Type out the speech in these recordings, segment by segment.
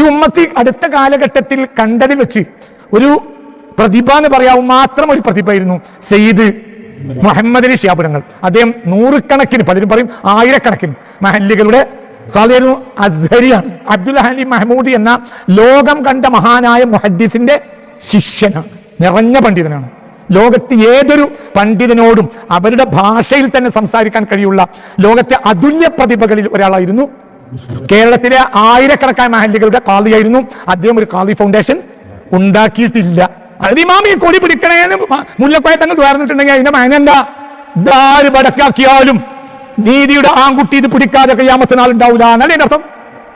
ഈ ഉമ്മത്തി അടുത്ത കാലഘട്ടത്തിൽ കണ്ടതിൽ വെച്ച് ഒരു പ്രതിഭ എന്ന് പറയാവും മാത്രം ഒരു പ്രതിഭയായിരുന്നു സെയ്ദ് മുഹമ്മദിന് ശിയാപുരങ്ങൾ അദ്ദേഹം നൂറുകണക്കിന് പലരും പറയും ആയിരക്കണക്കിന് മഹല്ലികളുടെ ഖാലിയായിരുന്നു അസ്ഹരിയാണ്. അബ്ദുൽ ഹലി മഹമൂദ് എന്ന ലോകം കണ്ട മഹാനായ മുഹദ്ദിസിന്റെ ശിഷ്യനാണ്. നിറഞ്ഞ പണ്ഡിതനാണ്. ലോകത്ത് ഏതൊരു പണ്ഡിതനോടും അവരുടെ ഭാഷയിൽ തന്നെ സംസാരിക്കാൻ കഴിയുള്ള ലോകത്തെ അതുല്യ പ്രതിഭകളിൽ ഒരാളായിരുന്നു കേരളത്തിലെ ആയിരക്കണക്കായ മഹല്ലികളുടെ കാളിയായിരുന്നു അദ്ദേഹം ഒരു കാളി ഫൗണ്ടേഷൻ ഉണ്ടാക്കിയിട്ടില്ല. അത് ഇമാമി കൊടി പിടിക്കണേന്ന് തങ്ങൾ തുറന്നിട്ടുണ്ടെങ്കിൽ അതിന്റെ മകൻ എന്താ? ദാര് പടക്കാക്കിയാലും നീതിയുടെ ആൺകുട്ടി ഇത് പിടിക്കാതെ കയ്യാമത്തെ നാളുണ്ടാവില്ല എന്നല്ലേ അതിന്റെ അർത്ഥം.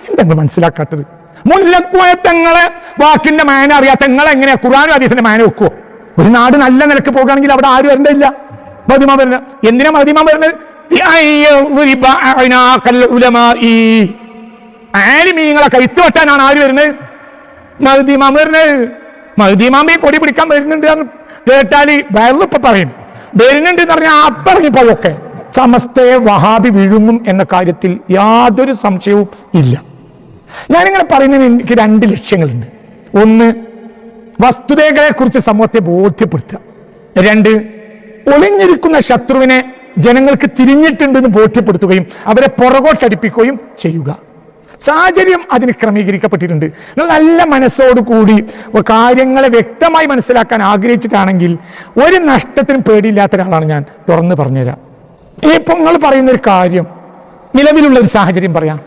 എന്തെങ്കിലും മനസ്സിലാക്കാത്തത്? മുല്ലക്കോയ തങ്ങളെ വാക്കിന്റെ മാന അറിയാത്ത നിങ്ങൾ എങ്ങനെയാ? ഖുറാനും ഹദീസിന്റെ മാന വെക്കുവോ? ഒരു നാട് നല്ല നിലയ്ക്ക് പോകുകയാണെങ്കിൽ അവിടെ ആരും വരണ്ടില്ല മതിമ വരുന്നത് എന്തിനാ മതിമാൻ വരുന്നത്. ആലിമീങ്ങളെ കൈത്ത് വെട്ടാനാണ് ആര് വരുന്നത്? മഹദിമാം വരുന്നത്. മഹദിമാമി കൊടി പിടിക്കാൻ വരുന്നുണ്ട് കേട്ടാൽ വയറിലിപ്പൊ പറയും. വരുന്നുണ്ട് എന്ന് പറഞ്ഞാൽ അപ്പിറങ്ങിപ്പോയൊക്കെ. സമസ്തയെ വഹാബി വിഴുങ്ങും എന്ന കാര്യത്തിൽ യാതൊരു സംശയവും ഇല്ല. ഞാനിങ്ങനെ പറയുന്നതിന് എനിക്ക് രണ്ട് ലക്ഷ്യങ്ങളുണ്ട്. ഒന്ന് വസ്തുതകളെ കുറിച്ച് സമൂഹത്തെ ബോധ്യപ്പെടുത്തുക. രണ്ട് ഒളിഞ്ഞിരിക്കുന്ന ശത്രുവിനെ ജനങ്ങൾക്ക് തിരിഞ്ഞിട്ടുണ്ടെന്ന് ബോധ്യപ്പെടുത്തുകയും അവരെ പുറകോട്ടടിപ്പിക്കുകയും ചെയ്യുക. സാഹചര്യം അതിന് ക്രമീകരിക്കപ്പെട്ടിട്ടുണ്ട്. നിങ്ങൾ നല്ല മനസ്സോടുകൂടി കാര്യങ്ങളെ വ്യക്തമായി മനസ്സിലാക്കാൻ ആഗ്രഹിച്ചിട്ടാണെങ്കിൽ ഒരു നഷ്ടത്തിനും പേടിയില്ലാത്ത ഒരാളാണ് ഞാൻ. തുറന്ന് പറഞ്ഞുതരാം. ഇപ്പൊ നിങ്ങൾ പറയുന്ന ഒരു കാര്യം നിലവിലുള്ള ഒരു സാഹചര്യം പറയാം.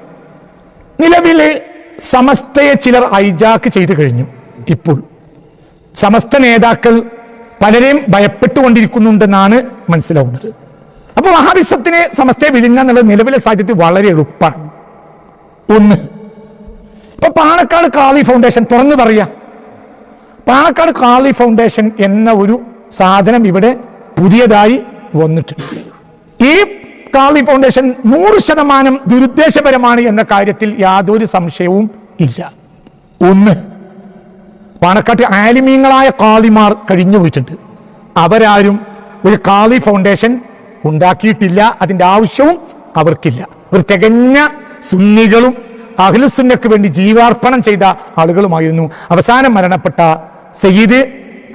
നിലവിലെ സമസ്തയെ ചിലർ ഹൈജാക്ക് ചെയ്തു കഴിഞ്ഞു ഇപ്പോൾ. സമസ്ത നേതാക്കൾ പലരെയും ഭയപ്പെട്ടുകൊണ്ടിരിക്കുന്നുണ്ടെന്നാണ് മനസ്സിലാവുന്നത്. അപ്പോൾ വഹാബിസത്തിനെ സമസ്തയെ വിഴുങ്ങുക എന്നുള്ളത് നിലവിലെ സാധ്യത വളരെ എളുപ്പമാണ്. ഒന്ന് ഇപ്പൊ പാണക്കാട് കാളി ഫൗണ്ടേഷൻ തുറന്നു പറയാ പാണക്കാട് കാളി ഫൗണ്ടേഷൻ എന്ന ഒരു സാധനം ഇവിടെ പുതിയതായി വന്നിട്ടുണ്ട്. ഈ കാളി ഫൗണ്ടേഷൻ നൂറ് ശതമാനം ദുരുദ്ദേശപരമാണ് എന്ന കാര്യത്തിൽ യാതൊരു സംശയവും ഇല്ല. ഒന്ന് പാണക്കാട്ട് ആലിമീങ്ങളായ കാളിമാർ കഴിഞ്ഞു പോയിട്ടുണ്ട് അവരാരും ഒരു കാളി ഫൗണ്ടേഷൻ ഉണ്ടാക്കിയിട്ടില്ല അതിന്റെ ആവശ്യവും അവർക്കില്ല. ഒരു തികഞ്ഞ സുന്നികളും അഖിലുസുന്നക്ക് വേണ്ടി ജീവാർപ്പണം ചെയ്ത ആളുകളുമായിരുന്നു അവസാനം മരണപ്പെട്ട സയ്യിദ്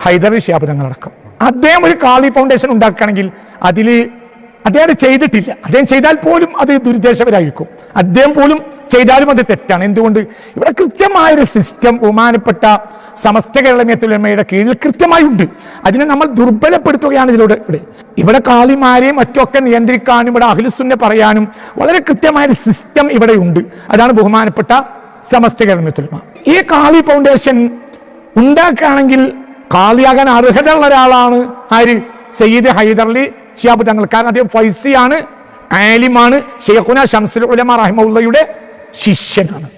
ഹൈദർ ഷിയാബ് തങ്ങളടക്കം. അദ്ദേഹം ഒരു കാളി ഫൗണ്ടേഷൻ ഉണ്ടാക്കുകയാണെങ്കിൽ അതിൽ അദ്ദേഹം ചെയ്തിട്ടില്ല. അദ്ദേഹം ചെയ്താൽ പോലും അത് ദുരുദ്ദേശപരായിരിക്കും അദ്ദേഹം പോലും ചെയ്താലും അത് തെറ്റാണ്. എന്തുകൊണ്ട്? ഇവിടെ കൃത്യമായൊരു സിസ്റ്റം ബഹുമാനപ്പെട്ട സമസ്ത കേരളമയത്തുലമയുടെ കീഴിൽ കൃത്യമായി ഉണ്ട് അതിനെ നമ്മൾ ദുർബലപ്പെടുത്തുകയാണ് ഇതിലൂടെ. ഇവിടെ ഇവിടെ കാളിമാരെയും മറ്റൊക്കെ നിയന്ത്രിക്കാനും ഇവിടെ അഖിലുസുന്നെ പറയാനും വളരെ കൃത്യമായൊരു സിസ്റ്റം ഇവിടെ ഉണ്ട്. അതാണ് ബഹുമാനപ്പെട്ട സമസ്ത കേരളമയത്തുലമ ഈ കാളി ഫൗണ്ടേഷൻ ഉണ്ടാക്കുകയാണെങ്കിൽ കാളിയാകാൻ അർഹതയുള്ള ഒരാളാണ് ആര്? സയ്യിദ് ഹൈദർലി ഷിയാബ് തങ്ങൾ കാരണം അദ്ദേഹം ഫൈസിയാണ് ആലിമാണ് ഷെയ്ഖുന ഷംസുൽ ഉലമ റഹിമുള്ളയുടെ ശിഷ്യനാണ്.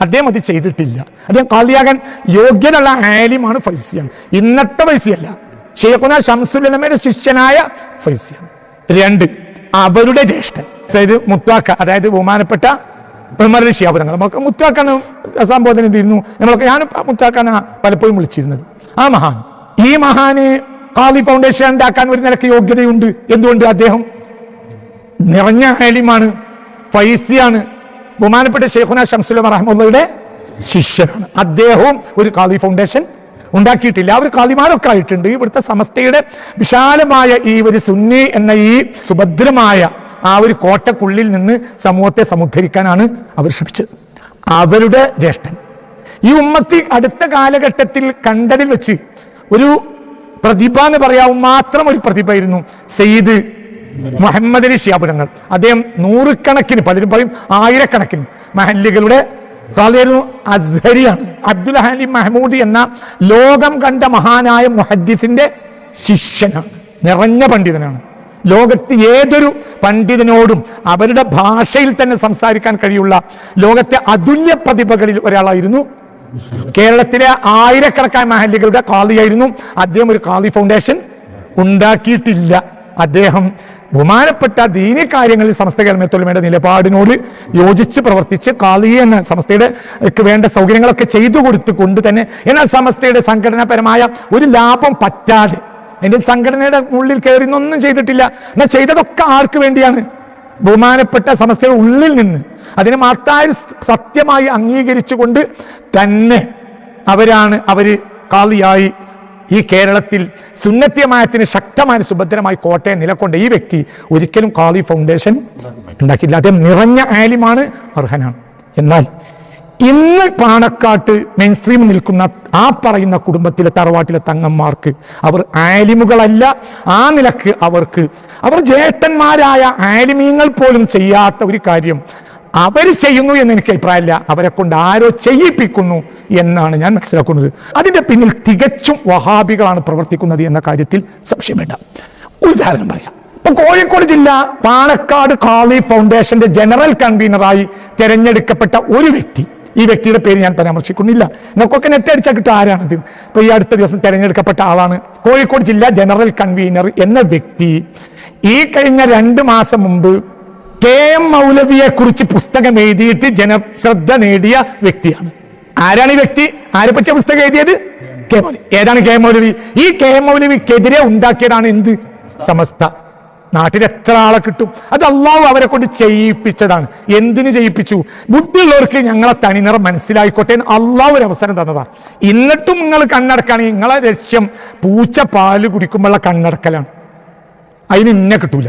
അദ്ദേഹം അത് ചെയ്തിട്ടില്ല. അദ്ദേഹം കാളിയാകാൻ യോഗ്യനുള്ള ആലിമാണ് ഫൈസിയാണ്. ഇന്നത്തെ ഫൈസിയല്ല. ഷെയ്ഖുന ഷംസുൽ ഉലമയുടെ ശിഷ്യനായ ഫൈസിയാണ്. രണ്ട് അവരുടെ ജ്യേഷ്ഠൻ. അതായത് മുത്വാക്ക അതായത് ബഹുമാനപ്പെട്ട ഉമർ ഷിയാബ് തങ്ങൾ നമുക്ക് സംബോധന ചെയ്തിരുന്നു. നമ്മളൊക്കെ ഞാൻ മുത്താക്കാനാ പലപ്പോഴും വിളിച്ചിരുന്നത്. ആ മഹാൻ ഈ മഹാന് കാളി ഫൗണ്ടേഷൻ ഉണ്ടാക്കാൻ ഒരു നിലയ്ക്ക് യോഗ്യതയുണ്ട്. എന്തുകൊണ്ട് അദ്ദേഹം? നിറഞ്ഞ ആലിമാണ് ഫൈസിയാണ് ബഹുമാനപ്പെട്ട ഷെയ്ഖുന ഷംസുലം റഹ്മുള്ളയുടെ ശിഷ്യനാണ്. അദ്ദേഹവും ഒരു കാളി ഫൗണ്ടേഷൻ ഉണ്ടാക്കിയിട്ടില്ല. അവർ കാളിമാരൊക്കെ ആയിട്ടുണ്ട്. ഇവിടുത്തെ സമസ്തയുടെ വിശാലമായ ഈ ഒരു സുന്നി എന്ന ഈ സുഭദ്രമായ ആ ഒരു കോട്ടക്കുള്ളിൽ നിന്ന് സമൂഹത്തെ സമുദ്ധരിക്കാനാണ് അവർ ശ്രമിച്ചത്. അവരുടെ ജ്യേഷ്ഠൻ. ഈ ഉമ്മത്തി അടുത്ത കാലഘട്ടത്തിൽ കണ്ടതിൽ വെച്ച് ഒരു പ്രതിഭ എന്ന് പറയാവും മാത്രം ഒരു പ്രതിഭയായിരുന്നു സെയ്ദ് മുഹമ്മദ് അലി ഷിയാബുരങ്ങൾ അദ്ദേഹം നൂറുകണക്കിന് പലരും പറയും ആയിരക്കണക്കിന്. മഹല്ലികളുടെ ഖാലിയായിരുന്നു അസ്ഹരിയാണ്. അബ്ദുൽ ഹലി മഹമൂദ് എന്ന ലോകം കണ്ട മഹാനായ മുഹദ്ദിസിന്റെ ശിഷ്യനാണ് നിറഞ്ഞ പണ്ഡിതനാണ്. ലോകത്ത് ഏതൊരു പണ്ഡിതനോടും അവരുടെ ഭാഷയിൽ തന്നെ സംസാരിക്കാൻ കഴിയുള്ള ലോകത്തെ അതുല്യ പ്രതിഭകളിൽ ഒരാളായിരുന്നു കേരളത്തിലെ ആയിരക്കണക്കായ മഹല്ലികളുടെ കാളിയായിരുന്നു അദ്ദേഹം ഒരു കാളി ഫൗണ്ടേഷൻ ഉണ്ടാക്കിയിട്ടില്ല. അദ്ദേഹം ബഹുമാനപ്പെട്ട ദീനി കാര്യങ്ങളിൽ സമസ്ത കേരളമേത്തൊലിമയുടെ നിലപാടിനോട് യോജിച്ച് പ്രവർത്തിച്ച് കാളി എന്ന സമസ്തയുടെ വേണ്ട സൗകര്യങ്ങളൊക്കെ ചെയ്തു കൊടുത്തു കൊണ്ട് തന്നെ എന്നാൽ സമസ്തയുടെ സംഘടനാപരമായ ഒരു ലാഭം പറ്റാതെ അതിന്റെ സംഘടനയുടെ ഉള്ളിൽ കയറി ഒന്നും ചെയ്തിട്ടില്ല. എന്നാൽ ചെയ്തതൊക്കെ ആർക്ക് വേണ്ടിയാണ്? ബഹുമാനപ്പെട്ട സമസ്തയുടെ ഉള്ളിൽ നിന്ന് അതിനെ മഹത്തായ സത്യമായി അംഗീകരിച്ചുകൊണ്ട് തന്നെ അവരാണ് അവർ കാളിയായി ഈ കേരളത്തിൽ സുന്നത്യമായത്തിന് ശക്തമായ സുഭദ്രമായി കോട്ടയം നിലകൊണ്ട ഈ വ്യക്തി ഒരിക്കലും കാളി ഫൗണ്ടേഷൻ ഉണ്ടാക്കിയില്ല അദ്ദേഹം നിറഞ്ഞ ആലിമാണ് അർഹനാണ്. എന്നാൽ ഇന്ന് പാണക്കാട്ട് മെയിൻ സ്ട്രീം നിൽക്കുന്ന ആ പറയുന്ന കുടുംബത്തിലെ തറവാട്ടിലെ തങ്ങന്മാർക്ക് അവർ ആലിമുകളല്ല. ആ നിലയ്ക്ക് അവർക്ക് അവർ ജ്യേഷ്ഠന്മാരായ ആലിമീങ്ങൾ പോലും ചെയ്യാത്ത ഒരു കാര്യം അവർ ചെയ്യുന്നു എന്ന് എനിക്ക് അഭിപ്രായമില്ല. അവരെ കൊണ്ട് ആരോ ചെയ്യിപ്പിക്കുന്നു എന്നാണ് ഞാൻ മനസ്സിലാക്കുന്നത്. അതിന്റെ പിന്നിൽ തികച്ചും വഹാബികളാണ് പ്രവർത്തിക്കുന്നത് എന്ന കാര്യത്തിൽ സംശയം വേണ്ട. ഉദാഹരണം പറയാം. ഇപ്പൊ കോഴിക്കോട് ജില്ല പാണക്കാട് കാളി ഫൗണ്ടേഷന്റെ ജനറൽ കൺവീനറായി തെരഞ്ഞെടുക്കപ്പെട്ട ഒരു വ്യക്തി ഈ വ്യക്തിയുടെ പേര് ഞാൻ പരാമർശിക്കുന്നില്ല നിങ്ങൾക്കൊക്കെ നെറ്റ് അടിച്ചാൽ കിട്ടും ആരാണത്? ഇപ്പോൾ ഈ അടുത്ത ദിവസം തിരഞ്ഞെടുക്കപ്പെട്ട ആളാണ്. കോഴിക്കോട് ജില്ലാ ജനറൽ കൺവീനർ എന്ന വ്യക്തി. ഈ കഴിഞ്ഞ രണ്ട് മാസം മുമ്പ് കെ എം മൗലവിയെ കുറിച്ച് പുസ്തകം എഴുതിയിട്ട് ജനശ്രദ്ധ നേടിയ വ്യക്തിയാണ്. ആരാണ് ഈ വ്യക്തി? ആരെ പറ്റിയ പുസ്തകം എഴുതിയത്? കെ മൗലവി. ഏതാണ് കെ മൗലവി? ഈ കെ മൗലവിക്കെതിരെ ഉണ്ടാക്കിയതാണ് എന്ത്? സമസ്ത. നാട്ടിൽ എത്ര ആളെ കിട്ടും? അത് അള്ളാഹു അവരെ കൊണ്ട് ചെയ്യിപ്പിച്ചതാണ്. എന്തിനു ചെയ്യിപ്പിച്ചു? ബുദ്ധിയുള്ളവർക്ക് ഞങ്ങളെ തനിനിറം മനസ്സിലായിക്കോട്ടെ എന്ന് അള്ളാഹു ഒരു അവസരം തന്നതാണ്. എന്നിട്ടും നിങ്ങൾ കണ്ണടക്കുകയാണെങ്കിൽ നിങ്ങളെ ലക്ഷ്യം പൂച്ച പാൽ കുടിക്കുമ്പോഴുള്ള കണ്ണടക്കലാണ്. അതിന് ഇന്നെ കിട്ടൂല.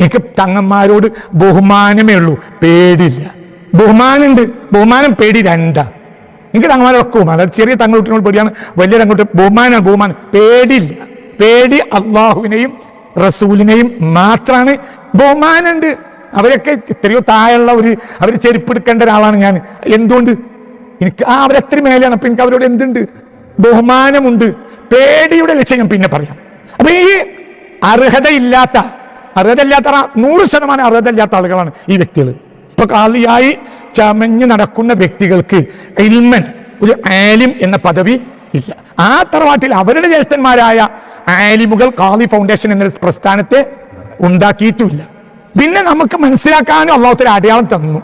എനിക്ക് തങ്ങന്മാരോട് ബഹുമാനമേ ഉള്ളൂ. പേടിയില്ല. ബഹുമാനമുണ്ട്. ബഹുമാനം പേടി രണ്ടാ. എനിക്ക് തങ്ങന്മാരൊക്കെ ബഹുമാനം. ചെറിയ തങ്ങളുട്ടിനോട് പേടിയാണ്. വലിയ തങ്ങളുട്ടി ബഹുമാനം ബഹുമാനം. പേടിയില്ല. പേടി അള്ളാഹുവിനെയും റസൂലിനെയും മാത്രമാണ് ബഹുമാനുണ്ട്. അവരൊക്കെ എത്രയോ താഴെയുള്ള ഒരു അവർ ചെരുപ്പെടുക്കേണ്ട ഒരാളാണ് ഞാൻ. എന്തുകൊണ്ട്? എനിക്ക് ആ അവരത്ര മേലെയാണ്. അപ്പൊ എനിക്ക് അവരോട് എന്തുണ്ട്? ബഹുമാനമുണ്ട്. പേടിയുടെ ലക്ഷ്യം ഞാൻ പിന്നെ പറയാം. അപ്പൊ ഈ അർഹതയില്ലാത്ത അർഹതയില്ലാത്ത നൂറ് ശതമാനം അർഹതയില്ലാത്ത ആളുകളാണ് ഈ വ്യക്തികൾ ഇപ്പൊ കാളിയായി ചമഞ്ഞു നടക്കുന്ന വ്യക്തികൾക്ക് ഇൽമൻ ഒരു ആലിം എന്ന പദവി ഇല്ല. ആ തറവാട്ടിൽ അവരുടെ ജ്യേഷ്ഠന്മാരായ ആലിമുകൾ കാളി ഫൗണ്ടേഷൻ എന്ന പ്രസ്ഥാനത്തെ ഉണ്ടാക്കിയിട്ടുമില്ല. പിന്നെ നമുക്ക് മനസ്സിലാക്കാനും അള്ളാഹുത്തിന് അടയാളം തന്നു.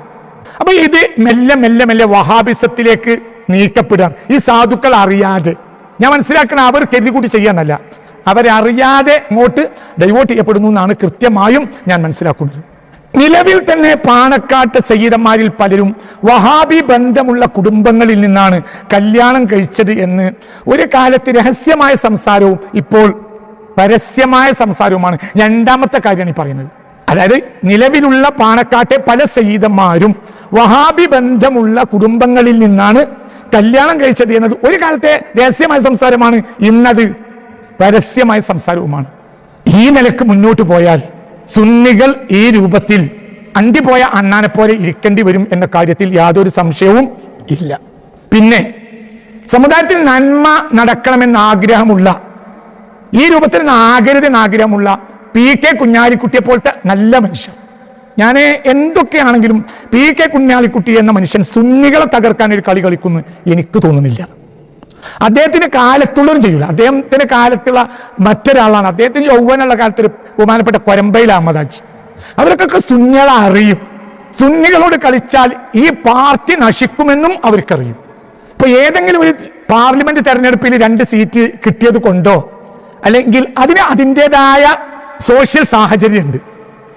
അപ്പൊ ഇത് മെല്ലെ മെല്ലെ മെല്ലെ വഹാബിസത്തിലേക്ക് നീക്കപ്പെടുകയാണ്. ഈ സാധുക്കൾ അറിയാതെ. ഞാൻ മനസ്സിലാക്കണം അവർ കരുതി കൂട്ടി ചെയ്യാന്നല്ല. അവരറിയാതെ ഇങ്ങോട്ട് ഡൈവേർട്ട് ചെയ്യപ്പെടുന്നു എന്നാണ് കൃത്യമായും ഞാൻ മനസ്സിലാക്കുന്നത്. നിലവിൽ തന്നെ പാണക്കാട്ട് സയ്യിദന്മാരിൽ പലരും വഹാബി ബന്ധമുള്ള കുടുംബങ്ങളിൽ നിന്നാണ് കല്യാണം കഴിച്ചത് എന്ന്. ഒരു കാലത്ത് രഹസ്യമായ സംസാരവും ഇപ്പോൾ പരസ്യമായ സംസാരവുമാണ്. രണ്ടാമത്തെ കാര്യമാണ് ഈ പറയുന്നത്. അതായത് നിലവിലുള്ള പാണക്കാട്ടെ പല സയ്യിദന്മാരും വഹാബി ബന്ധമുള്ള കുടുംബങ്ങളിൽ നിന്നാണ് കല്യാണം കഴിച്ചത് എന്നത് ഒരു കാലത്തെ രഹസ്യമായ സംസാരമാണ്. ഇന്നത് പരസ്യമായ സംസാരവുമാണ്. ഈ നിലയ്ക്ക് മുന്നോട്ട് പോയാൽ സുന്നികൾ ഈ രൂപത്തിൽ അണ്ടിപോയ അണ്ണാനെ പോലെ ഇരിക്കേണ്ടി വരും എന്ന കാര്യത്തിൽ യാതൊരു സംശയവും ഇല്ല. പിന്നെ സമുദായത്തിൽ നന്മ നടക്കണമെന്ന് ആഗ്രഹമുള്ള ഈ രൂപത്തിൽ ആകരുതെന്ന് ആഗ്രഹമുള്ള പി കെ കുഞ്ഞാലിക്കുട്ടിയെ പോലത്തെ നല്ല മനുഷ്യൻ. ഞാൻ എന്തൊക്കെയാണെങ്കിലും പി കെ കുഞ്ഞാലിക്കുട്ടി എന്ന മനുഷ്യൻ സുന്നികളെ തകർക്കാൻ ഒരു കളി കളിക്കുന്നു എനിക്ക് തോന്നുന്നില്ല. അദ്ദേഹത്തിന്റെ കാലത്തുള്ളവരും ചെയ്യൂല. അദ്ദേഹത്തിന്റെ കാലത്തുള്ള മറ്റൊരാളാണ്. അദ്ദേഹത്തിന് യൗവനുള്ള കാലത്ത് ഒരു ബഹുമാനപ്പെട്ട കൊരമ്പയിൽ അഹമ്മദാജി. അവർക്കൊക്കെ സുന്നികളെ അറിയും. സുന്നികളോട് കളിച്ചാൽ ഈ പാർട്ടി നശിക്കുമെന്നും അവർക്കറിയും. ഇപ്പൊ ഏതെങ്കിലും ഒരു പാർലമെന്റ് തെരഞ്ഞെടുപ്പിൽ രണ്ട് സീറ്റ് കിട്ടിയത് കൊണ്ടോ അല്ലെങ്കിൽ അതിന് അതിന്റെതായ സോഷ്യൽ സാഹചര്യമുണ്ട്.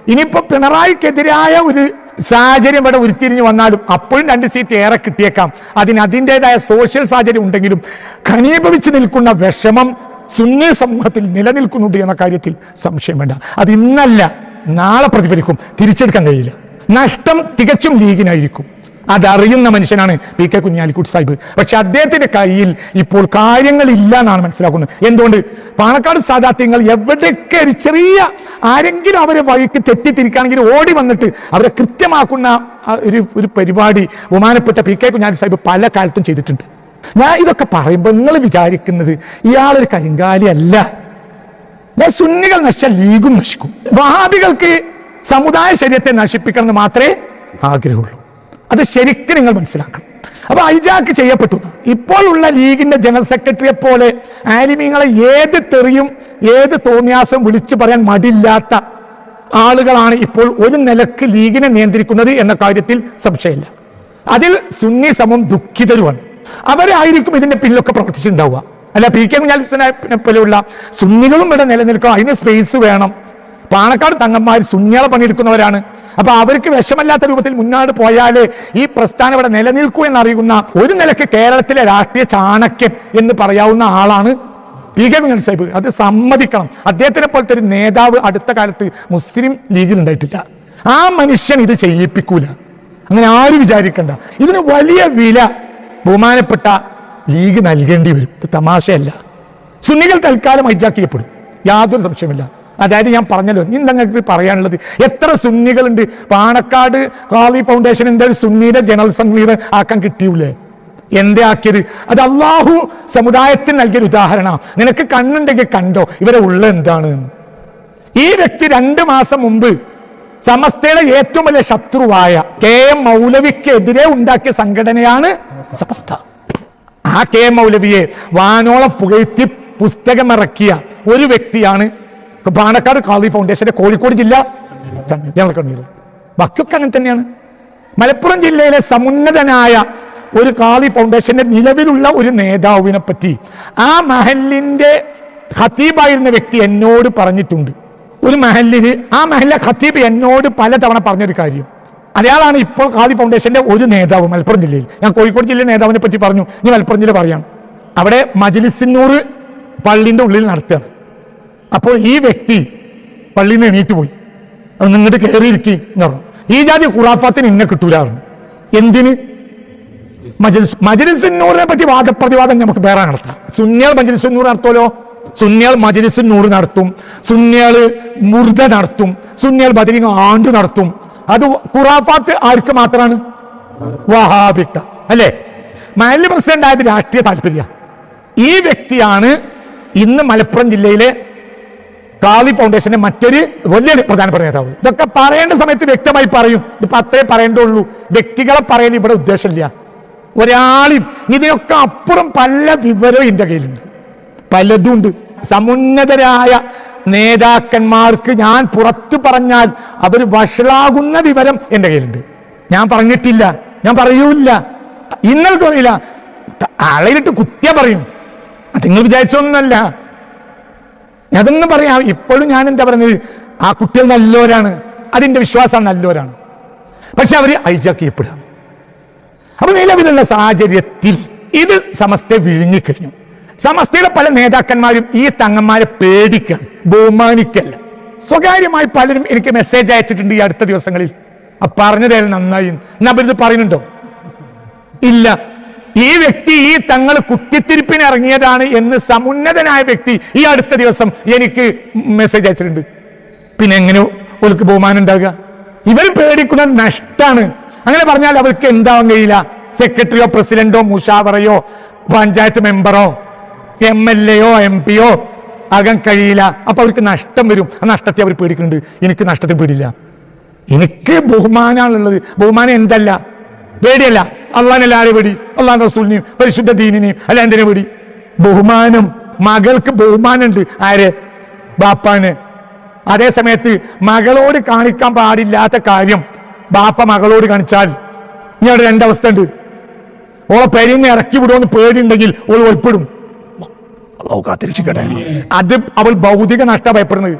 ഇനിയിപ്പോ പിണറായിക്കെതിരായ ഒരു സാഹചര്യം ഇവിടെ ഉരുത്തിരിഞ്ഞ് വന്നാലും അപ്പോഴും രണ്ട് സീറ്റ് ഏറെ കിട്ടിയേക്കാം. അതിന് അതിന്റെതായ സോഷ്യൽ സാഹചര്യം ഉണ്ടെങ്കിലും ഘനീഭവിച്ച് നിൽക്കുന്ന വിഷമം സുന്നി സമൂഹത്തിൽ നിലനിൽക്കുന്നുണ്ട് എന്ന കാര്യത്തിൽ സംശയം വേണ്ട. അത് ഇന്നല്ല നാളെ പ്രതിഫലിക്കും. തിരിച്ചെടുക്കാൻ കഴിയില്ല. നഷ്ടം തികച്ചും ലീഗിനായിരിക്കും. അതറിയുന്ന മനുഷ്യനാണ് പി കെ കുഞ്ഞാലിക്കുട്ടി സാഹിബ്. പക്ഷെ അദ്ദേഹത്തിന്റെ കയ്യിൽ ഇപ്പോൾ കാര്യങ്ങൾ ഇല്ല എന്നാണ് മനസ്സിലാക്കുന്നത്. എന്തുകൊണ്ട്? പാണക്കാട് സാധാത്യങ്ങൾ എവിടെയൊക്കെ ഒരു ചെറിയ ആരെങ്കിലും അവരെ വഴിക്ക് തെറ്റിത്തിരിക്കുകയാണെങ്കിൽ ഓടി വന്നിട്ട് അവരെ കൃത്യമാക്കുന്ന ഒരു ഒരു പരിപാടി ബഹുമാനപ്പെട്ട പി കെ കുഞ്ഞാലി സാഹിബ് പല കാലത്തും ചെയ്തിട്ടുണ്ട്. ഞാൻ ഇതൊക്കെ പറയുമ്പോൾ നിങ്ങൾ വിചാരിക്കുന്നത് ഇയാളൊരു കരിങ്കാലി അല്ല ഞാൻ സുന്നികൾ നശിച്ച ലീഗും നശിക്കും. വഹാബികൾക്ക് സമുദായ ശരീരത്തെ നശിപ്പിക്കണം എന്ന് മാത്രമേ ആഗ്രഹമുള്ളൂ. അത് ശരിക്കും നിങ്ങൾ മനസ്സിലാക്കണം. അപ്പൊ ഐജാക്ക് ചെയ്യപ്പെട്ടു. ഇപ്പോഴുള്ള ലീഗിന്റെ ജനറൽ സെക്രട്ടറിയെ പോലെ ആലിമീങ്ങളെ ഏത് തെറിയും ഏത് തോന്നിയാസം വിളിച്ചു പറയാൻ മടിയില്ലാത്ത ആളുകളാണ് ഇപ്പോൾ ഒരു നിലയ്ക്ക് ലീഗിനെ നിയന്ത്രിക്കുന്നത് എന്ന കാര്യത്തിൽ സംശയമില്ല. അതിൽ സുന്നി സമം ദുഃഖിതരുമാണ്. അവരായിരിക്കും ഇതിന്റെ പിന്നിലൊക്കെ പ്രവർത്തിച്ചിട്ടുണ്ടാവുക. അല്ല പി കെ കുഞ്ഞാലിസിനെ പോലെയുള്ള സുന്നികളും ഇവിടെ നിലനിൽക്കണം. അതിന് സ്പേസ് വേണം. പാണക്കാട് തങ്ങന്മാർ സുന്യാള പണിയെടുക്കുന്നവരാണ്. അപ്പൊ അവർക്ക് വിഷമല്ലാത്ത രൂപത്തിൽ മുന്നോട്ട് പോയാൽ ഈ പ്രസ്ഥാനം ഇവിടെ നിലനിൽക്കൂ എന്നറിയുന്ന ഒരു നിലയ്ക്ക് കേരളത്തിലെ രാഷ്ട്രീയ ചാണക്യൻ എന്ന് പറയാവുന്ന ആളാണ് പി കെ കുഞ്ഞൻ സാഹിബ്. അത് സമ്മതിക്കണം. അദ്ദേഹത്തിനെ പോലത്തെ ഒരു നേതാവ് അടുത്ത കാലത്ത് മുസ്ലിം ലീഗിൽ ഉണ്ടായിട്ടില്ല. ആ മനുഷ്യൻ ഇത് ചെയ്യിപ്പിക്കൂല. അങ്ങനെ ആരും വിചാരിക്കണ്ട. ഇതിന് വലിയ വില ബഹുമാനപ്പെട്ട ലീഗ് നൽകേണ്ടി വരും. ഇത് തമാശയല്ല. സുന്നികൾ തൽക്കാലം ഹൈജാക്ക് ചെയ്യപ്പെടും. യാതൊരു സംശയമില്ല അതായത് ഞാൻ പറഞ്ഞല്ലോ ഇനി നിങ്ങൾക്ക് പറയാനുള്ളത്? എത്ര സുന്നികളുണ്ട്? പാണക്കാട് കാളി ഫൗണ്ടേഷൻ എന്താ സുന്നിയുടെ ജനറൽ സംഗീത ആക്കാൻ കിട്ടിയൂലേ എന്തേ ആക്കിയത്? അത് അള്ളാഹു സമുദായത്തിന് നൽകിയൊരു ഉദാഹരണം നിനക്ക് കണ്ണുണ്ടെങ്കിൽ കണ്ടോ ഇവരെ ഉള്ള എന്താണ്? ഈ വ്യക്തി രണ്ട് മാസം മുമ്പ് സമസ്തയുടെ ഏറ്റവും വലിയ ശത്രുവായ കെ എം മൗലവിക്കെതിരെ ഉണ്ടാക്കിയ സംഘടനയാണ് സമസ്ത. ആ കെ എം മൗലവിയെ വാനോളം പുകഴ്ത്തി പുസ്തകമിറക്കിയ ഒരു വ്യക്തിയാണ് പാണക്കാട് കാളി ഫൗണ്ടേഷന്റെ കോഴിക്കോട് ജില്ല. ഞങ്ങൾ കണ്ണീർ ബാക്കിയൊക്കെ അങ്ങനെ തന്നെയാണ്. മലപ്പുറം ജില്ലയിലെ സമുന്നതനായ ഒരു കാളി ഫൗണ്ടേഷന്റെ നിലവിലുള്ള ഒരു നേതാവിനെ പറ്റി ആ മഹലിന്റെ ഖത്തീബായിരുന്ന വ്യക്തി എന്നോട് പറഞ്ഞിട്ടുണ്ട്. ഒരു മഹലിൽ ആ മഹലിലെ ഖത്തീബ് എന്നോട് പലതവണ പറഞ്ഞൊരു കാര്യം. അയാളാണ് ഇപ്പോൾ കാളി ഫൗണ്ടേഷന്റെ ഒരു നേതാവ് മലപ്പുറം ജില്ലയിൽ. ഞാൻ കോഴിക്കോട് ജില്ലയിലെ നേതാവിനെ പറ്റി പറഞ്ഞു. ഇനി മലപ്പുറം ജില്ല പറയാം. അവിടെ മജിലിസിന്നൂർ പള്ളിന്റെ ഉള്ളിൽ നടത്തുകയാണ്. അപ്പോൾ ഈ വ്യക്തി പള്ളിയിൽ നിന്ന് എണീറ്റ് പോയി. അത് നിങ്ങോട്ട് കയറിയിരിക്കി എന്ന് പറഞ്ഞു ഈ ജാതി ഖുറാഫാത്തിന് ഇന്നെ കിട്ടൂലായിരുന്നു. എന്തിന്? മജലിസ് മജലിസുന്നൂറിനെ പറ്റി വാദപ്രതിവാദം നമുക്ക് വേറെ നടത്താം. സുന്യാൾ മജലിസുന്നൂർ നടത്തുമല്ലോ? സുന്യാൾ മജലിസുന്നൂർ നടത്തും. സുന്നിയാൾ മുർദ നടത്തും. സുന്യാൾ ബദരി ആണ്ട് നടത്തും. അത് ഖുറാഫാത്ത് ആർക്ക് മാത്രമാണ് വഹാബിക്ക. അല്ലേ? മാലി പ്രസിഡന്റ് ആയത് രാഷ്ട്രീയ താല്പര്യ. ഈ വ്യക്തിയാണ് ഇന്ന് മലപ്പുറം ജില്ലയിലെ കാളി ഫൗണ്ടേഷന്റെ മറ്റൊരു വലിയൊരു പ്രധാനപ്പെട്ട നേതാവ്. ഇതൊക്കെ പറയേണ്ട സമയത്ത് വ്യക്തമായി പറയും. ഇപ്പൊ അത്രേ പറയേണ്ടുള്ളൂ. വ്യക്തികളെ പറയാൻ ഇവിടെ ഉദ്ദേശമില്ല. ഒരാളും ഇതിനൊക്കെ അപ്പുറം പല വിവരവും എന്റെ കയ്യിലുണ്ട്. പലതും ഉണ്ട്. സമുന്നതരായ നേതാക്കന്മാർക്ക് ഞാൻ പുറത്തു പറഞ്ഞാൽ അവർ വഷളാകുന്ന വിവരം എന്റെ കയ്യിലുണ്ട്. ഞാൻ പറഞ്ഞിട്ടില്ല. ഞാൻ പറയൂല ഇന്നലെ പറയില്ല ആളെയിട്ട് കുത്തിയ പറയും. നിങ്ങൾ വിചാരിച്ചൊന്നല്ല. അതൊന്നും പറയാം. ഇപ്പോഴും ഞാൻ എന്താ പറയുന്നത്? ആ കുട്ടികൾ നല്ലവരാണ്. അതിന്റെ വിശ്വാസം നല്ലവരാണ്. പക്ഷെ അവർ ഹൈജാക്ക് അപ്പൊ നിലവിലുള്ള സാഹചര്യത്തിൽ ഇത് സമസ്തയെ വിഴുങ്ങിക്കഴിഞ്ഞു സമസ്തയുടെ പല നേതാക്കന്മാരും ഈ തങ്ങന്മാരെ പേടിക്കാൻ ബഹുമാനിക്കല്ല സ്വകാര്യമായി പലരും എനിക്ക് മെസ്സേജ് അയച്ചിട്ടുണ്ട് ഈ അടുത്ത ദിവസങ്ങളിൽ. ആ പറഞ്ഞതേലും നന്നായി. ഇത് പറയുന്നുണ്ടോ? ഇല്ല. ഈ വ്യക്തി ഈ തങ്ങൾ കുത്തിത്തിരിപ്പിന് ഇറങ്ങിയതാണ് എന്ന് സമുന്നതനായ വ്യക്തി ഈ അടുത്ത ദിവസം എനിക്ക് മെസ്സേജ് അയച്ചിട്ടുണ്ട്. പിന്നെ എങ്ങനെ അവർക്ക് ബഹുമാനം ഉണ്ടാകുക ഇവർ പേടിക്കുന്നത് നഷ്ടാണ്. അങ്ങനെ പറഞ്ഞാൽ അവർക്ക് എന്താവാൻ കഴിയില്ല? സെക്രട്ടറിയോ പ്രസിഡന്റോ മുഷാവറയോ പഞ്ചായത്ത് മെമ്പറോ എം എൽ എയോ എം പിയോ ആകാൻ കഴിയില്ല. അപ്പൊ അവർക്ക് നഷ്ടം വരും. ആ നഷ്ടത്തെ അവർ പേടിക്കുന്നുണ്ട്. എനിക്ക് നഷ്ടത്തെ പേടില്ല എനിക്ക് ബഹുമാനാണുള്ളത്. ബഹുമാനം എന്തല്ല? പേടിയല്ല. അള്ളാഹനല്ല ആരെ പേടി അള്ളാഹ് റസൂലിനെയും പരിശുദ്ധ ദീനിനെയും അല്ല എന്തിനെ പേടി ബഹുമാനം. മകൾക്ക് ബഹുമാനമുണ്ട്. ആരെ? ബാപ്പാന്. അതേ സമയത്ത് മകളോട് കാണിക്കാൻ പാടില്ലാത്ത കാര്യം ബാപ്പ മകളോട് കാണിച്ചാൽ. ഇനി അവിടെ രണ്ടവസ്ഥ ഉണ്ട്. ഓളെ പെരിന്ന് ഇറക്കി വിടുമെന്ന് പേടിയുണ്ടെങ്കിൽ ഓൾ ഒളിപ്പെടും. കാത്തിരക്ഷിക്കട്ടെ അത് അവൾ ഭൗതിക നഷ്ട ഭയപ്പെടുന്നത്.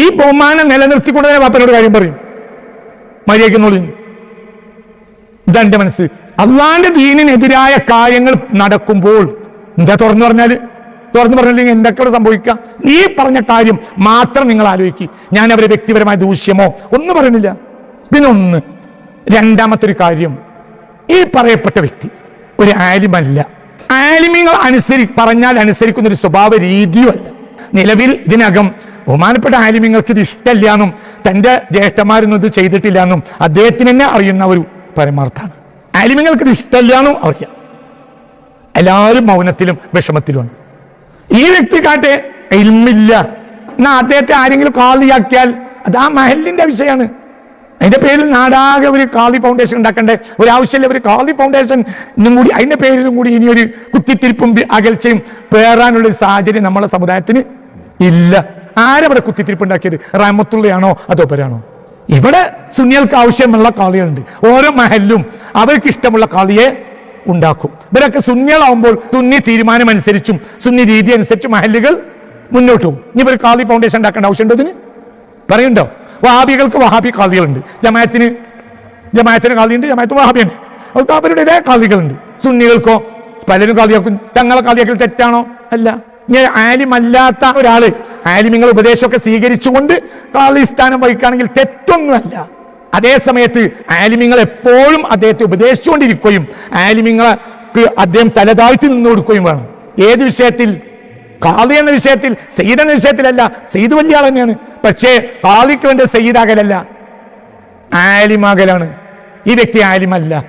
ഈ ബഹുമാനം നിലനിർത്തിക്കൊണ്ട് തന്നെ ബാപ്പനോട് കാര്യം പറയും. മര്യാദയ്ക്കുന്നുള്ളൂ ഇതാ എന്റെ മനസ്സ്. അള്ളാന്റെ ദീനിനെതിരായ കാര്യങ്ങൾ നടക്കുമ്പോൾ എന്താ തുറന്നു പറഞ്ഞാൽ? തുറന്നു പറഞ്ഞില്ലെങ്കിൽ എന്തൊക്കെ സംഭവിക്കാം? നീ പറഞ്ഞ കാര്യം മാത്രം നിങ്ങൾ ആലോചിക്കുക ഞാൻ അവരെ വ്യക്തിപരമായ ദൂഷ്യമോ ഒന്നും പറയുന്നില്ല. പിന്നെ ഒന്ന് രണ്ടാമത്തെ ഒരു കാര്യം. ഈ പറയപ്പെട്ട വ്യക്തി ഒരു ആലിമല്ല. ആലിമ്യങ്ങൾ അനുസരി പറഞ്ഞാൽ അനുസരിക്കുന്ന ഒരു സ്വഭാവ രീതിയുമല്ല നിലവിൽ ഇതിനകം ബഹുമാനപ്പെട്ട ആലിമ്യങ്ങൾക്ക് ഇത് ഇഷ്ടമില്ല എന്നും തന്റെ ജ്യേഷ്ഠന്മാരൊന്നും ഇത് ചെയ്തിട്ടില്ല എന്നും അദ്ദേഹത്തിന് തന്നെ അറിയുന്ന ഒരു പരമാർത്ഥാണ് അലിമങ്ങൾക്ക് ഇത് ഇഷ്ടമില്ല എന്നും അറിയാം എല്ലാവരും മൗനത്തിലും വിഷമത്തിലുമാണ് ഈ വ്യക്തി കാട്ടെ ഇൽമില്ല എന്നാ അദ്ദേഹത്തെ ആരെങ്കിലും കാളിയാക്കിയാൽ അത് ആ മഹലിന്റെ വിഷയമാണ്. അതിന്റെ പേരിൽ നാടാകെ ഒരു കാളി ഫൗണ്ടേഷൻ ഉണ്ടാക്കണ്ടേ? ഒരു ആവശ്യമില്ല ഒരു കാളി ഫൗണ്ടേഷനും കൂടി അതിന്റെ പേരിലും കൂടി ഇനി ഒരു കുത്തിത്തിരിപ്പും അകൽച്ചയും പേറാനുള്ള ഒരു സാഹചര്യം നമ്മളെ സമുദായത്തിന് ഇല്ല. ആരവിടെ കുത്തിത്തിരിപ്പ് ഉണ്ടാക്കിയത്? റഹമത്തുള്ളയാണോ അതോ പേരാണോ ഇവിടെ സുന്നികൾക്ക് ആവശ്യമുള്ള കാളികളുണ്ട്. ഓരോ മഹലിലും അവർക്ക് ഇഷ്ടമുള്ള കാളിയെ ഉണ്ടാക്കും. ഇവരൊക്കെ സുന്നികളാവുമ്പോൾ സുന്നി തീരുമാനം അനുസരിച്ചും സുന്നി രീതി അനുസരിച്ചും മഹല്ലുകൾ മുന്നോട്ട് പോകും. ഇനി ഇവർ കാളി ഫൗണ്ടേഷൻ ഉണ്ടാക്കേണ്ട ആവശ്യമുണ്ടോ ഇതിന്? പറയുന്നുണ്ടോ? വഹാബികൾക്ക് വഹാബി കാളികളുണ്ട്. ജമായത്തിന് ജമായത്തിന് കാളിയുണ്ട് ജമായത്ത് വഹാബിയുണ്ട് അവർക്ക് അവരുടേതായ കാളികളുണ്ട്. സുന്നികൾക്കോ പലരും കാളിയാക്കും. തങ്ങളെ കാളിയാക്കൽ തെറ്റാണോ? അല്ല. ഇനി ആലിമല്ലാത്ത ഒരാൾ. ആലിമിങ്ങൾ ഉപദേശമൊക്കെ സ്വീകരിച്ചുകൊണ്ട് കാളി സ്ഥാനം വഹിക്കുകയാണെങ്കിൽ തെറ്റൊന്നുമല്ല. അതേ സമയത്ത് ആലിമിങ്ങൾ എപ്പോഴും അദ്ദേഹത്തെ ഉപദേശിച്ചുകൊണ്ടിരിക്കുകയും ആലിമിങ്ങൾക്ക് അദ്ദേഹം തലതാഴ്ത്തി നിന്ന് കൊടുക്കുകയും വേണം. ഏത് വിഷയത്തിൽ? കാളി എന്ന വിഷയത്തിൽ സെയ്ദ് എന്ന വിഷയത്തിലല്ല. സെയ്ദ് വലിയ ആൾ തന്നെയാണ്. പക്ഷേ കാളിക്ക് വേണ്ട സെയ്ദാകലല്ല ആലിമാകലാണ് ഈ വ്യക്തി ആലിമല്ല.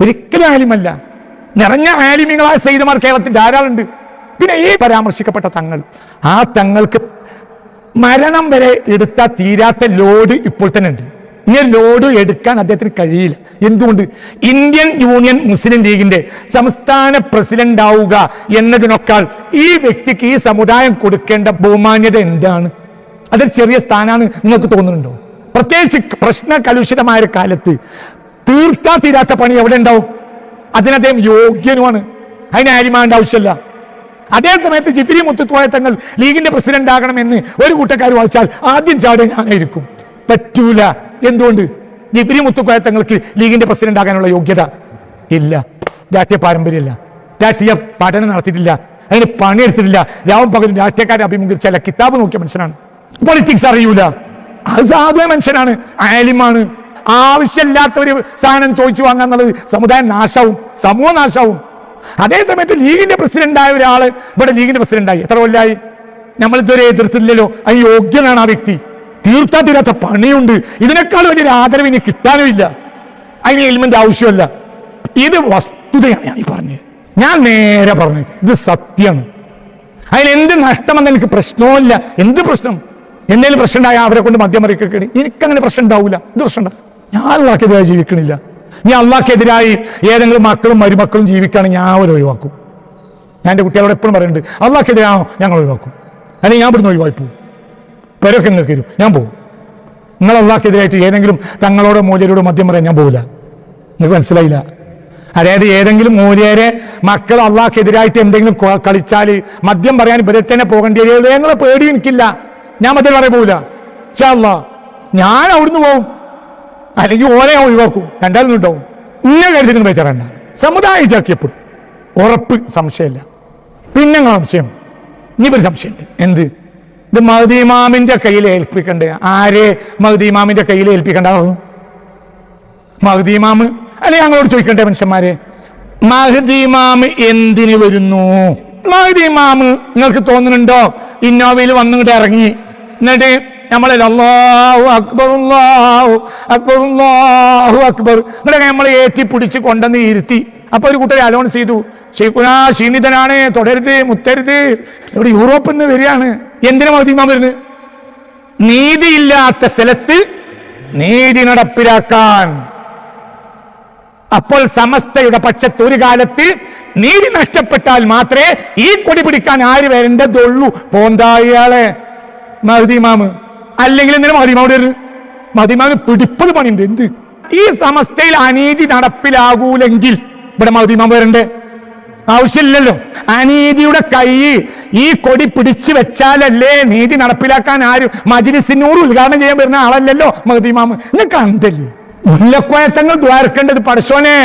ഒരിക്കലും ആലിമല്ല. നിറഞ്ഞ ആലിമിങ്ങളായ സയ്യിദമാർ കേരളത്തിൽ ധാരാളമുണ്ട്. പിന്നെ ഈ പരാമർശിക്കപ്പെട്ട തങ്ങൾ ആ തങ്ങൾക്ക് മരണം വരെ എടുത്താൽ തീരാത്ത ലോഡ് ഇപ്പോൾ തന്നെ ഉണ്ട്. ഇങ്ങനെ ലോഡ് എടുക്കാൻ അദ്ദേഹത്തിന് കഴിയില്ല. എന്തുകൊണ്ട്? ഇന്ത്യൻ യൂണിയൻ മുസ്ലിം ലീഗിന്റെ സംസ്ഥാന പ്രസിഡന്റ് ആവുക എന്നതിനൊക്കാൾ ഈ വ്യക്തിക്ക് ഈ സമുദായം കൊടുക്കേണ്ട ബഹുമാന്യത എന്താണ്? അതൊരു ചെറിയ സ്ഥാനമാണ് നിങ്ങൾക്ക് തോന്നുന്നുണ്ടോ? പ്രത്യേകിച്ച് പ്രശ്ന കലുഷിതമായ കാലത്ത് തീർത്താ തീരാത്ത പണി എവിടെ ഉണ്ടാവും? അതിനദ്ദേഹം യോഗ്യനുമാണ്. അതിന് ആരിമാണ്ട ആവശ്യമില്ല. അതേ സമയത്ത് ജിഫിരി മുത്തുത്തോയ തങ്ങൾ ലീഗിന്റെ പ്രസിഡന്റ് ആകണമെന്ന് ഒരു കൂട്ടക്കാർ വായിച്ചാൽ ആദ്യം ചാടെ ഞാനായിരിക്കും പറ്റൂല. എന്തുകൊണ്ട്? ജിഫിരി മുത്തുക്കോയ തങ്ങൾക്ക് ലീഗിന്റെ പ്രസിഡന്റ് ആകാനുള്ള യോഗ്യത ഇല്ല. രാഷ്ട്രീയ പാരമ്പര്യമില്ല. രാഷ്ട്രീയ പഠനം നടത്തിയിട്ടില്ല. അതിന് പണിയെടുത്തിട്ടില്ല. രാവും പകലും രാഷ്ട്രീയക്കാരെ അഭിമുഖീകരിച്ചല്ല കിതാബ് നോക്കിയ മനുഷ്യനാണ്. പൊളിറ്റിക്സ് അറിയൂല. അസാധു മനുഷ്യനാണ്. ആലിമാണ്. ആവശ്യമില്ലാത്ത ഒരു സാധനം ചോദിച്ചു വാങ്ങാന്നുള്ളത് സമുദായം നാശവും. സമൂഹ നാശാവും. അതേ സമയത്ത് ലീഗിന്റെ പ്രസിഡന്റായ ഒരാൾ ഇവിടെ ലീഗിന്റെ പ്രസിഡന്റായി. എത്ര കൊല്ലായി? നമ്മൾ ഇതുവരെ എതിർത്തില്ലല്ലോ. അത് യോഗ്യനാണ് ആ വ്യക്തി. തീർത്താ തീരാത്ത പണിയുണ്ട്. ഇതിനേക്കാൾ വലിയൊരു ആദരവ് ഇനി കിട്ടാനുമില്ല. അതിന് എലിമെന്റ് ആവശ്യമല്ല. ഇത് വസ്തുതയാണ് ഞാൻ ഈ പറഞ്ഞത്. ഞാൻ നേരെ പറഞ്ഞു ഇത് സത്യമാണ്. അതിന് എന്ത് നഷ്ടമെന്ന് എനിക്ക് പ്രശ്നവുമില്ല. എന്ത് പ്രശ്നം? എന്തെങ്കിലും പ്രശ്നം ഉണ്ടായാൽ അവരെ കൊണ്ട് മദ്യം മറിക്കണി എനിക്കങ്ങനെ പ്രശ്നം ഉണ്ടാവില്ല എന്ത് പ്രശ്നം ഉണ്ടാവും ഞാൻ അള്ളാഹ്ക്കെതിരായി ജീവിക്കണില്ല. ഞാൻ അള്ളാഹ്ക്കെതിരായി ഏതെങ്കിലും മക്കളും മരുമക്കളും ജീവിക്കുകയാണെങ്കിൽ ഞാൻ അവർ ഒഴിവാക്കും. ഞാൻ എന്റെ കുട്ടികളോട് എപ്പോഴും പറയുന്നുണ്ട് അള്ളാഹ്ക്കെതിരാണോ ഞങ്ങൾ ഒഴിവാക്കും. അല്ലെങ്കിൽ ഞാൻ ഇവിടുന്ന് ഒഴിവായി പോകും പേരൊക്കെ നിങ്ങൾക്ക് വരും ഞാൻ പോകും നിങ്ങൾ അള്ളാഹ്ക്കെതിരായിട്ട് ഏതെങ്കിലും തങ്ങളോടോ മൂല്യരോടോ മദ്യം പറയാൻ ഞാൻ പോകില്ല നിങ്ങൾക്ക് മനസ്സിലായില്ല? അതായത് ഏതെങ്കിലും മൂല്യരെ മക്കൾ അള്ളാഹ്ക്കെതിരായിട്ട് എന്തെങ്കിലും കളിച്ചാൽ മദ്യം പറയാൻ ഇവരെ തന്നെ പോകേണ്ടി വരികയുള്ളൂ ഞങ്ങളെ പേടി എനിക്കില്ല. ഞാൻ മദ്യം പറയാൻ പോകില്ല ഞാൻ അവിടുന്ന് പോകും അല്ലെങ്കിൽ ഓനെ ഒഴിവാക്കും. രണ്ടാലും ഉണ്ടാവും. ഇന്ന കാര്യത്തിൽ നിങ്ങൾ സമുദായം ചാക്കിയപ്പോൾ ഉറപ്പ് സംശയമില്ല. പിന്നെ സംശയം. ഇനി ഒരു സംശയമുണ്ട്. എന്ത്? ഇത് മഹദീമാമിന്റെ കയ്യിൽ ഏൽപ്പിക്കണ്ടേ. ആരെ മഹദീമാമിന്റെ കയ്യിൽ ഏൽപ്പിക്കണ്ടാവും മഹദീമാമ് അല്ലെ ഞങ്ങളോട് ചോദിക്കണ്ടേ മനുഷ്യന്മാരെ? മഹദീമാമ് എന്തിന് വരുന്നു? മഹദീമാമ് നിങ്ങൾക്ക് തോന്നുന്നുണ്ടോ? ഇന്നോവയിൽ വന്നിട്ട് ഇറങ്ങി. എന്നിട്ട് നമ്മളെ അള്ളാഹു അക്ബർ അള്ളാഹു അക്ബർ അള്ളാഹു അക്ബർ. എന്നിട്ട് നമ്മൾ ഏറ്റി പിടിച്ച് കൊണ്ടുവന്ന് ഇരുത്തി അപ്പൊ ഒരു കൂട്ടരെ അലോൺസ് ചെയ്തു. ഷെയ്ഖുനാ ക്ഷീണിതനാണ് തുടരുത് മുത്തരുത്. ഇവിടെ യൂറോപ്പിൽ നിന്ന് വരികയാണ്. എന്തിനാ മതിമാൻ വരുന്നത്? നീതിയില്ലാത്ത സ്ഥലത്ത് നീതി നടപ്പിലാക്കാൻ. അപ്പോൾ സമസ്തയുടെ പക്ഷത്ത് ഒരു കാലത്ത് നീതി നഷ്ടപ്പെട്ടാൽ മാത്രമേ ഈ കൊടി പിടിക്കാൻ ആര് വരേണ്ടതുള്ളൂ. പോന്തായാളെ മഹദിമാമ് അല്ലെങ്കിൽ എന്തിനാ മതിമാവിടെ മഹദിമാമ് പിടിപ്പത് പണിയുണ്ട്. എന്ത്? ഈ സമസ്തയിൽ അനീതി നടപ്പിലാകൂലെങ്കിൽ ഇവിടെ മതിമാവ് വരണ്ടേ? ആവശ്യമില്ലല്ലോ. അനീതിയുടെ കൈ ഈ കൊടി പിടിച്ചു വെച്ചാലല്ലേ നീതി നടപ്പിലാക്കാൻ ആരും മജിലിസിനൂറ് ഉദ്ഘാടനം ചെയ്യാൻ വരുന്ന ആളല്ലല്ലോ മഹദിമാമ് നിങ്ങൾക്ക് അന്തല്ലേ മുല്ലക്കോയത്തങ്ങൾ ദ്വാരക്കേണ്ടത് പടശോനെ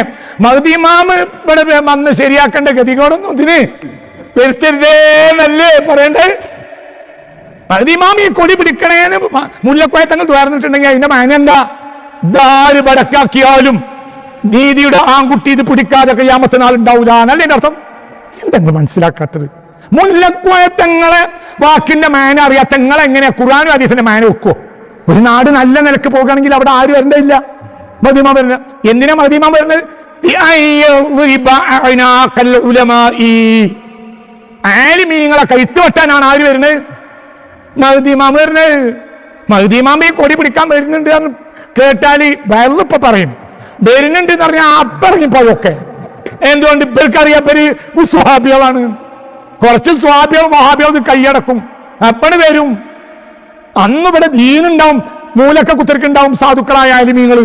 മഹദിമാമ് ഇവിടെ വന്ന് ശരിയാക്കേണ്ട ഗതികളൊന്നും ഇതിന് വരുത്തരുതേ എന്നല്ലേ പറയണ്ടേ? മഹദിമാം കൊടി പിടിക്കണേന്ന് മുല്ലക്കോയ മുല്ലക്കോയത്തങ്ങൾ തുറന്നിട്ടുണ്ടെങ്കിൽ അതിന്റെ മാന ദാരു ഇതാര് ബടക്കാക്കിയാലും നീതിയുടെ ആൺകുട്ടി ഇത് പിടിക്കാതെ കയ്യാമത്തെ നാളുണ്ടാവൂല എന്നല്ലേ എന്റെ അർത്ഥം? എന്തെങ്കിലും മനസ്സിലാക്കാത്തത്. മുല്ലക്കോയത്തങ്ങളെ വാക്കിന്റെ മേന അറിയാത്ത നിങ്ങൾ എങ്ങനെയാ? ഖുർആാനും ഹദീസിന്റെ മേന വെക്കുവോ ഒരു നാട് നല്ല നിലയ്ക്ക് പോകുകയാണെങ്കിൽ അവിടെ ആരും വരണ്ടില്ല മദീമ വരുന്നത് എന്തിനാ മദീമ വരുന്നത്. ആലിമീങ്ങളെ കൈത്ത് വെട്ടാനാണ് ആര് വരുന്നത്? മഹദീമാം വരുന്നത് മഹദീമാം ഈ കൊടി പിടിക്കാൻ വരുന്നുണ്ട് എന്ന് കേട്ടാൽ വെള്ളിപ്പ പറയും. വരുന്നുണ്ട് എന്ന് പറഞ്ഞാൽ അപ്പിറങ്ങിപ്പോയൊക്കെ എന്തുകൊണ്ട്? ഇവർക്കറിയാം പേര് സ്വാഭികളാണ് കുറച്ച് സ്വാഭികൾ മഹാഭികൾ കൈയടക്കും. അപ്പണ് വരും. അന്ന് ഇവിടെ ദീനുണ്ടാവും മൂലൊക്കെ കുത്തിരിക്കുണ്ടാവും സാധുക്കളായ അലിമീങ്ങൾ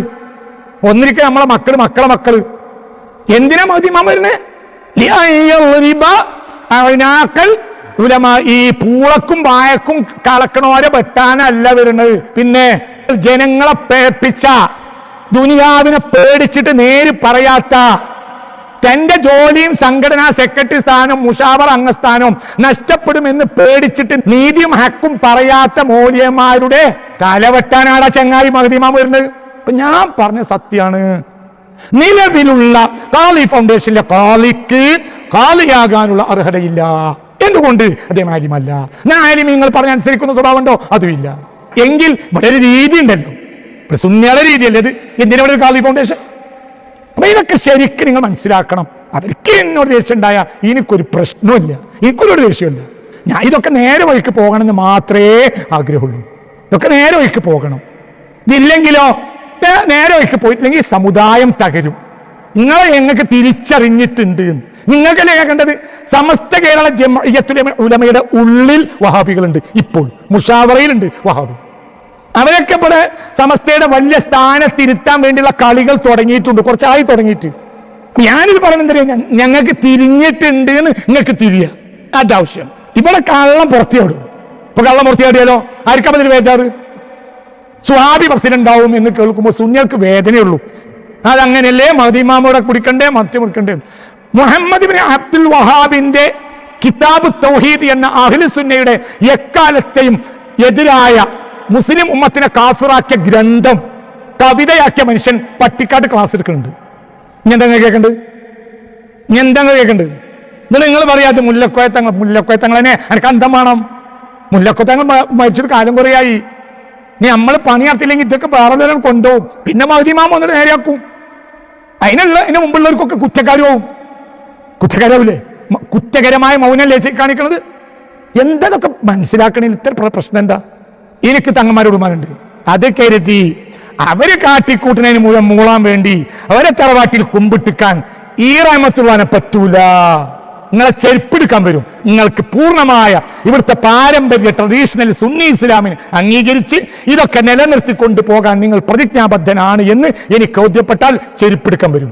ഒന്നിരിക്കെ നമ്മളെ മക്കൾ മക്കളെ മക്കൾ. എന്തിനാ മതിമാ വരുന്നേ? ലിഅയ്യദ്രിബ അഅ്നാഖൽ ഉലമ ഈ പൂളക്കും വായക്കും കളക്കണോരെ വെട്ടാനല്ല വരുന്നത് പിന്നെ ജനങ്ങളെ പേപ്പിച്ച ദുനിയാവിനെ പേടിച്ചിട്ട് നേര് പറയാത്ത തന്റെ ജോലിയും സംഘടനാ സെക്രട്ടറി സ്ഥാനം മുഷാവർ അംഗസ്ഥാനവും നഷ്ടപ്പെടുമെന്ന് പേടിച്ചിട്ട് നീതിയും ഹക്കും പറയാത്ത മൂല്യന്മാരുടെ തലവെട്ടാനാണ് ചെങ്ങായി മഹദിമാം വരുന്നത്. അപ്പൊ ഞാൻ പറഞ്ഞ സത്യമാണ് നിലവിലുള്ള കാളി ഫൗണ്ടേഷനിലെ കാളിക്ക് കാളിയാകാനുള്ള അർഹതയില്ല. എന്തുകൊണ്ട്? ഞാൻ ആര്യം നിങ്ങൾ പറഞ്ഞ അനുസരിക്കുന്ന സ്വഭാവം ഉണ്ടോ അതുമില്ല. എങ്കിൽ ഇവിടെ ഒരു രീതി ഉണ്ടല്ലോ ഇവിടെ സുന്യാള രീതിയല്ലേ ഇത്? എന്തിനാ ഇവിടെ ഒരു കാളി ഫൗണ്ടേഷൻ അപ്പൊ ഇതൊക്കെ ശരിക്കും നിങ്ങൾ മനസ്സിലാക്കണം. അവർക്ക് എന്നോട് ദേഷ്യം ഉണ്ടായ എനിക്കൊരു പ്രശ്നമില്ല എനിക്കൊരു ദേഷ്യമില്ല ഞാൻ ഇതൊക്കെ നേരെ വഴിക്ക് പോകണമെന്ന് മാത്രമേ ആഗ്രഹമുള്ളൂ. ഇതൊക്കെ നേരെ വഴിക്ക് പോകണം. ഇതില്ലെങ്കിലോ? നേരെ വഴിക്ക് പോയിട്ടില്ലെങ്കിൽ സമുദായം തകരും. നിങ്ങളെ ഞങ്ങൾക്ക് തിരിച്ചറിഞ്ഞിട്ടുണ്ട് നിങ്ങൾക്കല്ലേ കേൾക്കേണ്ടത് സമസ്ത കേരള ജമ്മയത്തിലെ ഉലമയുടെ ഉള്ളിൽ വഹാബികളുണ്ട്. ഇപ്പോൾ മുഷാവറയിലുണ്ട് വഹാബി. അവരൊക്കെ ഇവിടെ സമസ്തയുടെ വലിയ സ്ഥാനത്തിരുത്താൻ വേണ്ടിയുള്ള കളികൾ തുടങ്ങിയിട്ടുണ്ട്. കുറച്ചായി തുടങ്ങിയിട്ട്. ഞാനിത് പറയുന്നത് ഞങ്ങൾക്ക് തിരിഞ്ഞിട്ടുണ്ട് എന്ന് നിങ്ങൾക്ക് തിരിയ. അതാവശ്യം ഇവിടെ കള്ളം പുറത്തിയാടും. ഇപ്പൊ കള്ളം പുറത്തിയാടിയാലോ? ആർക്കാ അതിന് സുഹാബി പ്രസിഡന്റ് ആവും എന്ന് കേൾക്കുമ്പോൾ സുന്യർക്ക് വേദനയുള്ളൂ. അതങ്ങനെയല്ലേ? മഹദിമാമോടെ കുടിക്കണ്ടേ? മത്യം കുടിക്കണ്ടേ? മുഹമ്മദ് ബിൻ അബ്ദുൽ വഹാബിന്റെ കിതാബ് തൗഹീദ് എന്ന അഹിലുസുന്നയുടെ എക്കാലത്തെയും എതിരായ മുസ്ലിം ഉമ്മത്തിനെ കാഫിറാക്കിയ ഗ്രന്ഥം കവിതയാക്കിയ മനുഷ്യൻ പട്ടിക്കാട്ട് ക്ലാസ് എടുക്കുന്നുണ്ട്. ഇനി എന്താ കേൾക്കണ്ട്? ഇനി എന്താ കേൾക്കണ്ട്? എന്നിട്ട് നിങ്ങൾ പറയാതെ മുല്ലക്കോയത്തങ്ങൾ മുല്ലക്കോയത്തങ്ങളെ എനിക്ക് അന്തം വേണം. മുല്ലക്കോയത്തങ്ങൾ മരിച്ചൊരു കാലം കുറയായി. നീ നമ്മൾ പണിയാർത്തില്ലെങ്കിൽ ഇതൊക്കെ വേറെ കൊണ്ടുപോകും. പിന്നെ മൗതിമാമ ഒന്ന് നേരെയാക്കും. അതിനുള്ള അതിന് മുമ്പുള്ളവർക്കൊക്കെ കുറ്റക്കാരാവും കുറ്റകരവില്ലേ മ- കുറ്റകരമായ മൗനം ചെ- കാണിക്കണത്. എന്തതൊക്കെ മനസ്സിലാക്കണേ ഇത്ര പ്ര- പ്രശ്നം എന്താ? എനിക്ക് തങ്ങന്മാരോടുമാരുണ്ട് അത് കരുതി അവർ കാട്ടിക്കൂട്ടുന്നതിന് മുഴുവൻ മൂളാൻ വേണ്ടി അവരെ തറവാട്ടിൽ കുമ്പിട്ടിക്കാൻ ഈ റാമത്തുള്ളവാനെ പറ്റൂല. നിങ്ങളെ ചെരുപ്പെടുക്കാൻ വരും. നിങ്ങൾക്ക് പൂർണമായ ഇവിടുത്തെ പാരമ്പര്യ ട്രഡീഷണൽ സുന്നി ഇസ്ലാമിനെ അംഗീകരിച്ച് ഇതൊക്കെ നിലനിർത്തിക്കൊണ്ട് പോകാൻ നിങ്ങൾ പ്രതിജ്ഞാബദ്ധനാണ് എന്ന് എനിക്ക് ബോധ്യപ്പെട്ടാൽ ചെരുപ്പെടുക്കാൻ വരും.